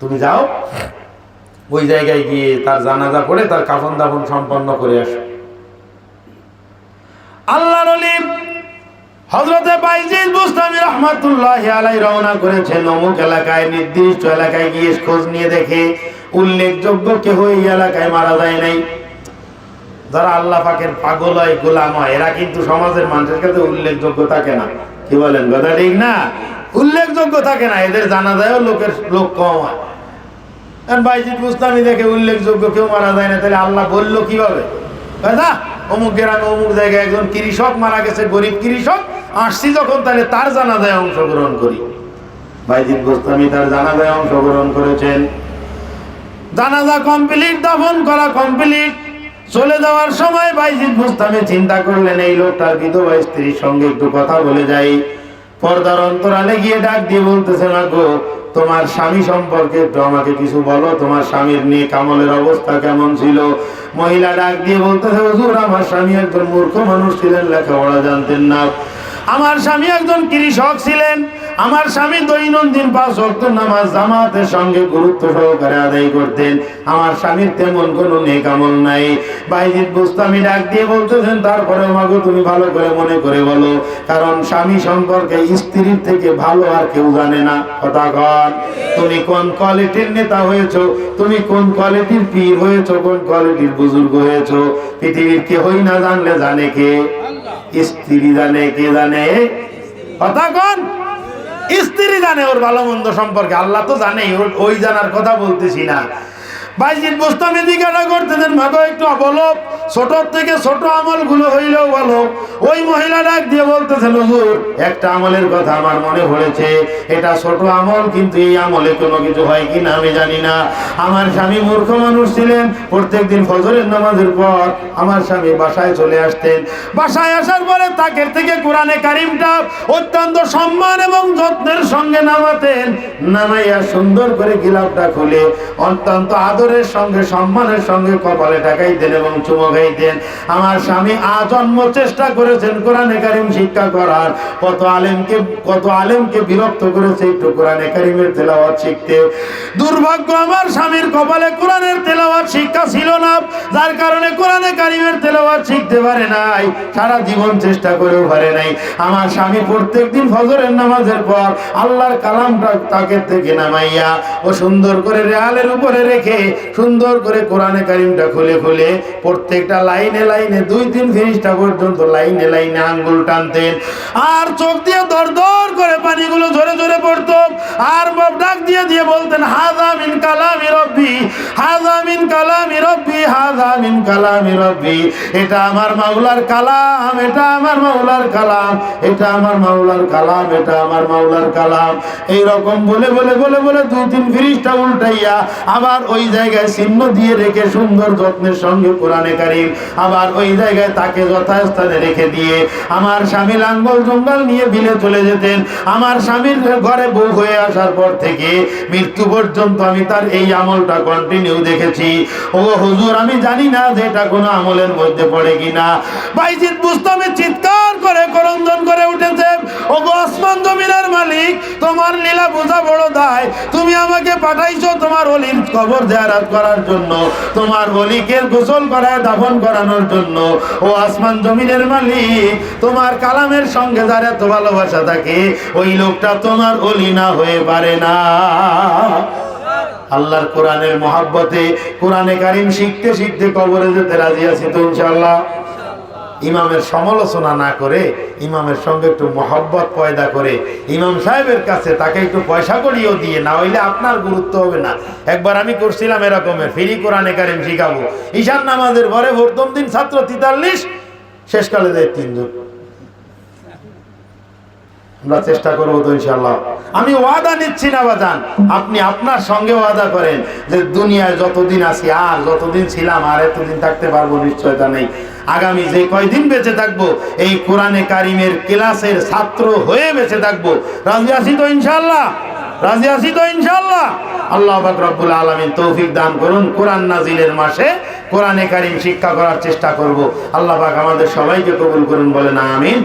তুমি যাও, ওই জায়গায় গিয়ে তার জানাজা করে তার কাফন দাফন সম্পন্ন করে আসো। আল্লাহর অলি হজরতে বাইজিদ মুস্তামি রহমাতুল্লাহ আলাই রওনা করেছেন। অমুক এলাকায়, নির্দিষ্ট এলাকায় গিয়ে খোঁজ নিয়ে দেখে উল্লেখযোগ্য কেহ এই এলাকায় মারা যায় নাই। যারা আল্লাহ পাকের পাগল হয়, গোলাম হয়, এরা কিন্তু সমাজের মানুষের কাছে উল্লেখযোগ্য থাকে না। কি বলেন কথা ঠিক না? উল্লেখযোগ্য থাকে না, এদের জানা যায় লোকের লোক কম হয়। কারণ দেখে উল্লেখযোগ্য কেউ মারা যায় না, তাহলে আল্লাহ বলল কীভাবে? দাদা অমুক গ্রামে অমুক জায়গায় একজন কৃষক মারা গেছে, গরিব কৃষক, আসছি যখন, তাহলে তার জানাজায় অংশগ্রহণ করি। বাইজিদ গোস্তামি তার জানাজায় অংশগ্রহণ করেছেন। জানাজা কমপ্লিট দাফন করা কমপ্লিট চলে যাওয়ার সময় বাইজিদ গোস্তামি চিন্তা করলেন, এই লোকটার বিধবা স্ত্রীর সঙ্গে একটু কথা বলে যাই। পর্দার অন্তরালে গিয়ে ডাক দিয়ে বলতেছে না গো, তোমার স্বামী সম্পর্কে একটু আমাকে কিছু বলো, তোমার স্বামীর নিয়ে কামলের অবস্থা কেমন ছিল? মহিলা ডাক দিয়ে বলতেছে, হুজুর, আমার স্বামী একজন মূর্খ মানুষ ছিলেন, লেখাপড়া জানতেন না। আমার স্বামী একজন কৃষক ছিলেন। আমার স্বামী দৈনন্দিন পাঁচ ওয়াক্ত নামাজ জামাতের সঙ্গে গুরুত্ব সহকারে আদায় করতেন। আমার স্বামীর তেমন কোনো নেকামল নাই। বাইজিৎ বুস্তামি ডাক দিয়ে বলতেছেন, তারপরে মাগো তুমি ভালো করে মনে করে বলো, কারণ স্বামী সম্পর্কে স্ত্রীর থেকে ভালো আর কেউ জানে না। কথা কন। তুমি কোন কোয়ালিটির নেতা হয়েছো? তুমি কোন কোয়ালিটির পীর হয়েছো? কোন কোয়ালিটির বুজুর্গ হয়েছো? পৃথিবীর কেহই না জানলে জানে কে? স্ত্রী জানে, কে জানে? কথা কন। স্ত্রী জানে ওর ভালো মন্দ সম্পর্কে আল্লাহ তো জানে ওই জানার কথা বলতেছি না। বাইজিৎ বোস্তামি জিজ্ঞাসা করতেছেন মাগো একটু বলো ছোট থেকে ছোট আমলগুলো হইলেও বলো ওই মহিলা ডাক দিয়ে বলতেছেন, হুজুর, একটা আমলের কথা আমার মনে পড়েছে। এটা ছোট আমল, কিন্তু এই আমলে কোনো কিছু হয় কি না আমি জানি না। আমার স্বামী মূর্খ মানুষ ছিলেন। প্রত্যেকদিন ফজরের নামাজের পর আমার স্বামী বাসায় চলে আসতেন। বাসায় আসার পরে তাকের থেকে কোরআনে কারিমটা অত্যন্ত সম্মান এবং যত্নের সঙ্গে নামাতেন। নামাইয়া সুন্দর করে গিলাপটা খুলে অত্যন্ত আদরের সঙ্গে, সম্মানের সঙ্গে কপালে টাকাইতেন এবং চুমো খাইতেন আমার স্বামী আজন্ম চেষ্টা করেছেন কোরআনে কারিম শিক্ষা করার। কত আলেমকে কত আলেমকে বিরক্ত করেছে একটু কোরআনে কারিমের তেলাওয়াত শিখতে। দুর্ভাগ্য আমার স্বামীর কপালে কোরআনের তেলাওয়াত শিক্ষা ছিল না, যার কারণে কোরআনে কারিমের তেলাওয়াত শিখতে পারে নাই, সারা জীবন চেষ্টা করেও পারে নাই। আমার স্বামী প্রত্যেক দিন ফজরের নামাজের পর আল্লাহর কালামটা তাকে থেকে নামাইয়া ও সুন্দর করে রেয়ালের উপরে রেখে সুন্দর করে কোরআনে কারিমটা খুলে খুলে প্রত্যেকটা লাইনে লাইনে দুই তিন ফিনিশটা পর্যন্ত লাইনে লাইনে আঙ্গুল টানতেন। আর চোখ দিয়ে দর দর করে পানিগুলো ঝরে ঝরে পড়তো। আর বাপ ডাক দিয়ে দিয়ে বলতেন হাজা মিন কালামি রব্বি হাজা মিন কালামি রব্বি হাজা মিন কালামি রব্বি। এটা আমার মাওলার কালাম, এটা আমার মাওলার কালাম, এটা আমার মাওলার কালাম, এটা আমার মাওলার কালাম। এই রকম বলে বলে বলে বলে দুই তিন ফিরিস্টা উল্টাইয়া আবার ওই জায়গায় চিহ্ন দিয়ে রেখে সুন্দর যত্নের সঙ্গে কোরআনে কারিম। আবার ওই জায়গায় তাকে যথাস্থানে রেখে দিয়ে আমার স্বামী লাঙ্গল জঙ্গল নিয়ে বিলে চলে যেতেন। আমার স্বামীর ঘরে বউ হয়ে আসার পর থেকে মৃত্যু পর্যন্ত আমি তার এই আমলটা কন্টিনিউ দেখেছি। ও হুজুর, আমি জানি না যে এটা কোনো আমলের মধ্যে পড়ে কিনা। বাইজিৎ বুস্তমে চিৎকার করে করন্দন করে উঠেছে মালিক, তোমার লীলা বোঝা বড় দায়। তুমি আমাকে পাঠাইছো তোমার অলির কবর দেয়ারাত করার জন্য, তোমার অলিকে গোসল করায় দাফন করানোর জন্য। ও আসমান জমিনের মালিক, তোমার কালামের সঙ্গে যার এত ভালোবাসা থাকে, ওই লোকটা তোমার অলি না হয়ে পারে না। আল্লাহর কোরআনের মহাব্বতে, কোরআনে কারিম শিখতে শিখতে কবরে যেতে রাজি আছি তো ইনশাল্লাহ ইমামের সমালোচনা না করে, ইমামের সঙ্গে একটু মহব্বত পয়দা করে, ইমাম সাহেবের কাছে তাকে একটু পয়সা করিও দিয়ে, না হইলে আপনার গুরুত্ব হবে না। একবার আমি করছিলাম এরকমের, ফিরি কোরআনে কারিম শিখাবো। ঈশান নামাজের পরে প্রথম দিন ছাত্র তেতাল্লিশ, শেষকালে দেয় তিনজন। আমরা চেষ্টা করব তো ইনশাল্লাহ আমি ওয়াদা নিচ্ছি না বাজান। আপনি আপনার সঙ্গে ওয়াদা করেন যে দুনিয়ায় যতদিন আছি, আর যতদিন ছিলাম, আর এতদিন থাকতে পারব, নিশ্চয়তা নেই। আগামী যে কয়দিন বেঁচে থাকব, এই কোরআনে কারিমের ক্লাসের ছাত্র হয়ে বেঁচে থাকব। রাজি তো ইনশাল্লাহ রাজি তো ইনশাআল্লাহ? আল্লাহ তৌফিক দান করুন। কোরআন নাজিলের মাসে কোরআনে কারিম শিক্ষা করার চেষ্টা করব। আল্লাহ পাক আমাদের সবাইকে কবুল করুন, বলেন আমিন।